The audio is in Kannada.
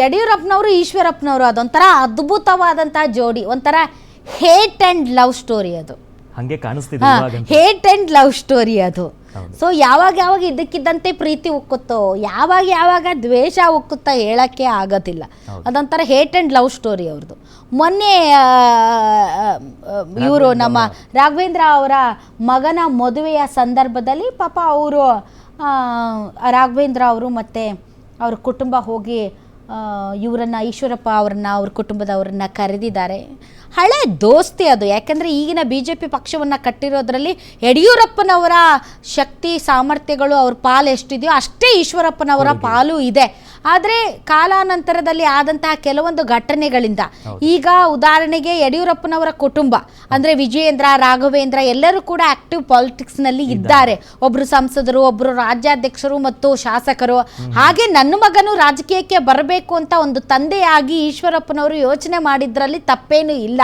ಯಡಿಯೂರಪ್ಪನವರು ಈಶ್ವರಪ್ಪನವರು ಅದೊಂಥರ ಅದ್ಭುತವಾದಂತಹ ಜೋಡಿ ಒಂಥರ ಹೇಟ್ ಆ್ಯಂಡ್ ಲವ್ ಸ್ಟೋರಿ ಅದು ಹಂಗೆ ಕಾಣಿಸ್ತಿದೆ. ಹೇಟ್ ಆ್ಯಂಡ್ ಲವ್ ಸ್ಟೋರಿ ಅದು. ಸೊ ಯಾವಾಗ ಯಾವಾಗ ಇದಕ್ಕಿದ್ದಂತೆ ಪ್ರೀತಿ ಉಕ್ಕುತ್ತೋ ಯಾವಾಗ ಯಾವಾಗ ದ್ವೇಷ ಉಕ್ಕುತ್ತಾ ಹೇಳಕ್ಕೆ ಆಗೋದಿಲ್ಲ. ಅದೊಂಥರ ಹೇಟ್ ಆ್ಯಂಡ್ ಲವ್ ಸ್ಟೋರಿ ಅವ್ರದ್ದು ಮೊನ್ನೆ ಇವರು ನಮ್ಮ ರಾಘವೇಂದ್ರ ಅವರ ಮಗನ ಮದುವೆಯ ಸಂದರ್ಭದಲ್ಲಿ ಪಾಪ ಅವರು ರಾಘವೇಂದ್ರ ಅವರು ಮತ್ತು ಅವ್ರ ಕುಟುಂಬ ಹೋಗಿ ಇವರನ್ನು ಈಶ್ವರಪ್ಪ ಅವ್ರನ್ನ ಅವ್ರ ಕುಟುಂಬದವ್ರನ್ನ ಕರೆದಿದ್ದಾರೆ. ಹಳೆ ದೋಸ್ತಿ ಅದು. ಯಾಕೆಂದರೆ ಈಗಿನ ಬಿ ಜೆ ಪಿ ಪಕ್ಷವನ್ನು ಕಟ್ಟಿರೋದ್ರಲ್ಲಿ ಯಡಿಯೂರಪ್ಪನವರ ಶಕ್ತಿ ಸಾಮರ್ಥ್ಯಗಳು ಅವ್ರ ಪಾಲು ಎಷ್ಟಿದೆಯೋ ಅಷ್ಟೇ ಈಶ್ವರಪ್ಪನವರ ಪಾಲು ಇದೆ. ಆದರೆ ಕಾಲಾನಂತರದಲ್ಲಿ ಆದಂತಹ ಕೆಲವೊಂದು ಘಟನೆಗಳಿಂದ ಈಗ ಉದಾಹರಣೆಗೆ ಯಡಿಯೂರಪ್ಪನವರ ಕುಟುಂಬ ಅಂದರೆ ವಿಜಯೇಂದ್ರ ರಾಘವೇಂದ್ರ ಎಲ್ಲರೂ ಕೂಡ ಆಕ್ಟಿವ್ ಪಾಲಿಟಿಕ್ಸ್ನಲ್ಲಿ ಇದ್ದಾರೆ. ಒಬ್ಬರು ಸಂಸದರು ಒಬ್ಬರು ರಾಜ್ಯಾಧ್ಯಕ್ಷರು ಮತ್ತು ಶಾಸಕರು. ಹಾಗೆ ನನ್ನ ಮಗನು ರಾಜಕೀಯಕ್ಕೆ ಬರಬೇಕು ಅಂತ ಒಂದು ತಂದೆಯಾಗಿ ಈಶ್ವರಪ್ಪನವರು ಯೋಚನೆ ಮಾಡಿದ್ರಲ್ಲಿ ತಪ್ಪೇನು ಇಲ್ಲ.